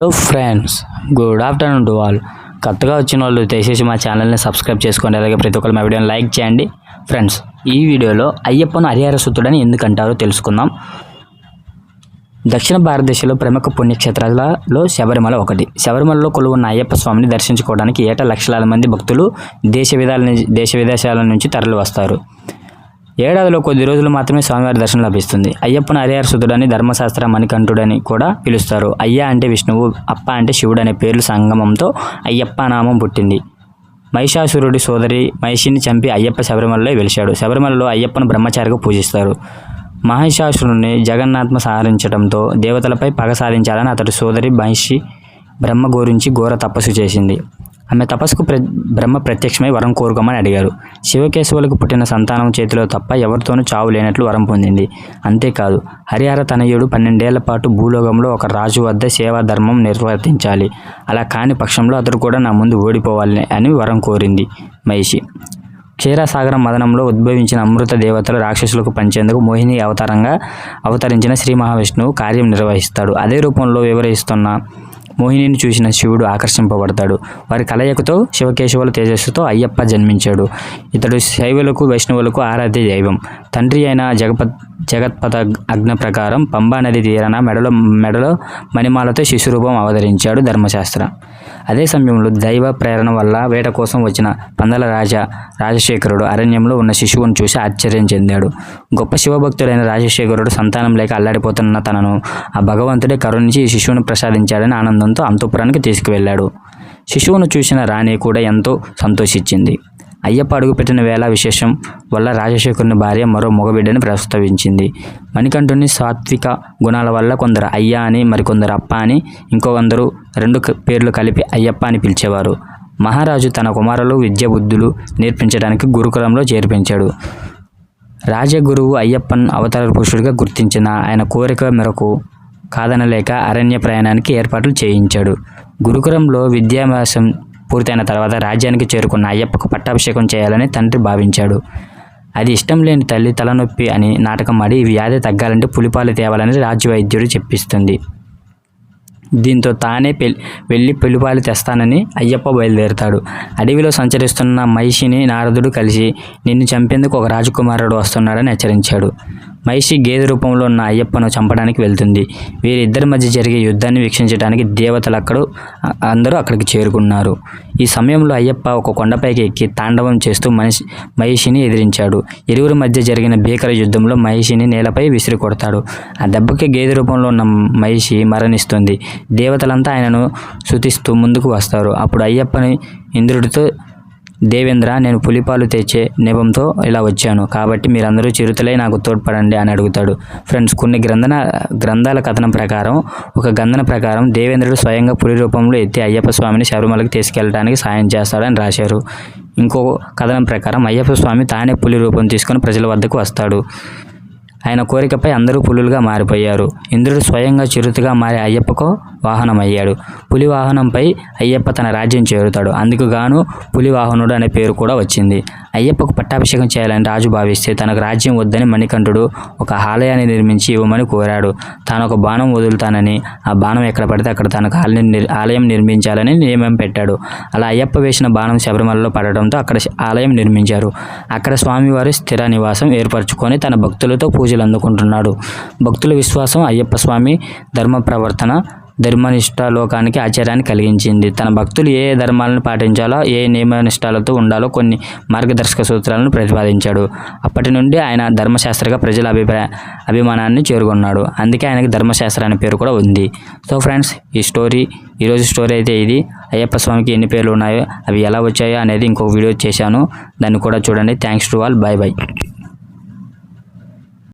Hello friends good afternoon to all కొత్తగా వచ్చిన వాళ్ళు దయచేసి మా ఛానల్ని సబ్స్క్రైబ్ చేసుకోండి. అలాగే ప్రతి ఒక్కరు మా వీడియోని లైక్ చేయండి. ఫ్రెండ్స్ ఈ వీడియోలో అయ్యప్పను హరిహర సుతుడని ఎందుకు అంటారో తెలుసుకుందాం. దక్షిణ భారతదేశంలో ప్రముఖ పుణ్యక్షేత్రాలలో శబరిమల ఒకటి. శబరిమలలో కొలువున్న అయ్యప్ప స్వామిని దర్శించుకోవడానికి ఏటా లక్షలాది మంది భక్తులు దేశ విధాల నుంచి దేశ విదేశాల నుంచి తరలి వస్తారు ఏడాదిలో కొద్ది రోజులు మాత్రమే స్వామివారి దర్శనం లభిస్తుంది. అయ్యప్పను హరిహర ధర్మశాస్త్ర మణికంఠుడని కూడా పిలుస్తారు. అయ్య అంటే విష్ణువు అప్ప అంటే శివుడు అనే పేర్లు సంగమంతో అయ్యప్ప నామం పుట్టింది. మహిషాసురుడి సోదరి మహిషిని చంపి అయ్యప్ప శబరిమలలో వెలిశాడు. శబరిమలలో అయ్యప్పను బ్రహ్మచారిగా పూజిస్తారు. మహిషాసురుని జగన్నాత్మ సారించడంతో దేవతలపై పగ సాధించాలని అతడి సోదరి మహిషి బ్రహ్మ గురించి ఘోర తపస్సు చేసింది. ఆమె తపస్సుకు ప్ర బ్రహ్మ ప్రత్యక్షమై వరం కోరుకోమని అడిగారు. శివకేశవులకు పుట్టిన సంతానం చేతిలో తప్ప ఎవరితోనూ చావు లేనట్లు వరం పొందింది. అంతేకాదు హరిహర తనయుడు పన్నెండేళ్ళ పాటు భూలోకంలో ఒక రాజు వద్ద సేవా ధర్మం నిర్వర్తించాలి. అలా కాని పక్షంలో అతడు కూడా నా ముందు ఓడిపోవాలని అని వరం కోరింది మహిషి. క్షీరసాగరం మదనంలో ఉద్భవించిన అమృత దేవతలు రాక్షసులకు పంచేందుకు మోహిని అవతారంగా అవతరించిన శ్రీ మహావిష్ణువు కార్యం నిర్వహిస్తాడు. అదే రూపంలో వివరిస్తున్న మోహినిని చూసిన శివుడు ఆకర్షింపబడతాడు. వారి కలయికతో శివకేశవుల తేజస్సుతో అయ్యప్ప జన్మించాడు. ఇతడు శైవులకు వైష్ణవులకు ఆరాధ్య దైవం. తండ్రి అయిన జగపత్ జగత్పథ అగ్న ప్రకారం పంబా నది తీరాన మెడలో మెడలో మణిమాలతో శిశురూపం అవతరించాడు ధర్మశాస్త్ర. అదే సమయంలో దైవ ప్రేరణ వల్ల వేట కోసం వచ్చిన పందల రాజా రాజశేఖరుడు అరణ్యంలో ఉన్న శిశువును చూసి ఆశ్చర్యం చెందాడు. గొప్ప శివభక్తుడైన రాజశేఖరుడు సంతానం లేక అల్లాడిపోతున్న తనను ఆ భగవంతుడే కరుణించి ఈ శిశువును ప్రసాదించాడని ఆనందంతో అంతఃపురానికి తీసుకువెళ్ళాడు. శిశువును చూసిన రాణి కూడా ఎంతో సంతోషించింది. అయ్యప్ప అడుగుపెట్టిన వేళ విశేషం వల్ల రాజశేఖరుని భార్య మరో మగబిడ్డని ప్రస్తావించింది మణికంఠుని సాత్విక గుణాల వల్ల కొందరు అయ్య అని మరికొందరు అప్ప అని ఇంకొందరు రెండు పేర్లు కలిపి అయ్యప్ప అని పిలిచేవారు. మహారాజు తన కుమారులు విద్య బుద్ధులు నేర్పించడానికి గురుకులంలో చేర్పించాడు. రాజగురువు అయ్యప్పన్ అవతార పురుషుడిగా గుర్తించిన ఆయన కోరిక మేరకు కాదనలేక అరణ్య ప్రయాణానికి ఏర్పాట్లు చేయించాడు. గురుకులంలో విద్యాభ్యాసం పూర్తయిన తర్వాత రాజ్యానికి చేరుకున్న అయ్యప్పకు పట్టాభిషేకం చేయాలని తండ్రి భావించాడు. అది ఇష్టం లేని తల్లి తలనొప్పి అని నాటకం ఆడి ఈ వ్యాధి తగ్గాలంటే పులిపాలు తేవాలని రాజ్యవైద్యుడు చెప్పిస్తుంది. దీంతో తానే పె వెళ్ళి పులిపాలు తెస్తానని అయ్యప్ప బయలుదేరుతాడు. అడవిలో సంచరిస్తున్న మహిషిని నారదుడు కలిసి నిన్ను చంపేందుకు ఒక రాజకుమారుడు వస్తున్నాడని హెచ్చరించాడు. మహిషి గేదె రూపంలో ఉన్న అయ్యప్పను చంపడానికి వెళ్తుంది. వీరిద్దరి మధ్య జరిగే యుద్ధాన్ని వీక్షించడానికి దేవతలు అక్కడ అందరూ అక్కడికి చేరుకున్నారు. ఈ సమయంలో అయ్యప్ప ఒక కొండపైకి ఎక్కి తాండవం చేస్తూ మనిషి మహిషిని ఎదిరించాడు. ఇరువురి మధ్య జరిగిన భీకర యుద్ధంలో మహిషిని నేలపై విసిరి కొడతాడు. ఆ దెబ్బకి గేదె రూపంలో ఉన్న మహిషి మరణిస్తుంది. దేవతలంతా ఆయనను శుతిస్తూ ముందుకు వస్తారు. అప్పుడు అయ్యప్పని ఇంద్రుడితో దేవేంద్ర నేను పులిపాలు తెచ్చే నెపంతో ఇలా వచ్చాను. కాబట్టి మీరందరూ చిరుతలై నాకు తోడ్పడండి అని అడుగుతాడు. ఫ్రెండ్స్ కొన్ని గ్రంథన గ్రంథాల కథనం ప్రకారం ఒక గంధన ప్రకారం దేవేంద్రుడు స్వయంగా పులి రూపంలో ఎత్తి అయ్యప్ప స్వామిని శబరిమలకి తీసుకెళ్ళడానికి సాయం చేస్తాడని రాశారు. ఇంకో కథనం ప్రకారం అయ్యప్ప స్వామి తానే పులి రూపం తీసుకొని ప్రజల వద్దకు వస్తాడు. ఆయన కోరికపై అందరూ పులులుగా మారిపోయారు. ఇంద్రుడు స్వయంగా చిరుతగా మారి అయ్యప్పకు వాహనమయ్యాడు. పులి వాహనంపై అయ్యప్ప తన రాజ్యం చేరుతాడు. అందుకు గాను పులి వాహనుడు అనే పేరు కూడా వచ్చింది. అయ్యప్పకు పట్టాభిషేకం చేయాలని రాజు భావిస్తే తనకు రాజ్యం వద్దని మణికంఠుడు ఒక ఆలయాన్ని నిర్మించి ఇవ్వమని కోరాడు. తాను ఒక బాణం వదులుతానని ఆ బాణం ఎక్కడ పడితే అక్కడ తనకు ఆలయం ఆలయం నిర్మించాలని నియమం పెట్టాడు. అలా అయ్యప్ప వేసిన బాణం శబరిమలలో పడడంతో అక్కడ ఆలయం నిర్మించారు. అక్కడ స్వామివారి స్థిర నివాసం ఏర్పరచుకొని తన భక్తులతో పూజలు అందుకుంటున్నాడు. భక్తుల విశ్వాసం అయ్యప్ప స్వామి ధర్మ ప్రవర్తన ధర్మనిష్ట లోకానికి ఆచారాన్ని కలిగించింది. తన భక్తులు ఏ ధర్మాలను పాటించాలో ఏ నియమనిష్టాలతో ఉండాలో కొన్ని మార్గదర్శక సూత్రాలను ప్రతిపాదించాడు. అప్పటి నుండి ఆయన ధర్మశాస్త్రగా ప్రజల అభిప్రాయ అభిమానాన్ని చేరుకున్నాడు. అందుకే ఆయనకి ధర్మశాస్త్ర అనే పేరు కూడా ఉంది. సో ఫ్రెండ్స్ ఈ స్టోరీ ఈరోజు స్టోరీ అయితే ఇది. అయ్యప్ప స్వామికి ఎన్ని పేర్లు ఉన్నాయో అవి ఎలా వచ్చాయో అనేది ఇంకో వీడియో చేశాను. దాన్ని కూడా చూడండి. Thanks to all. Bye bye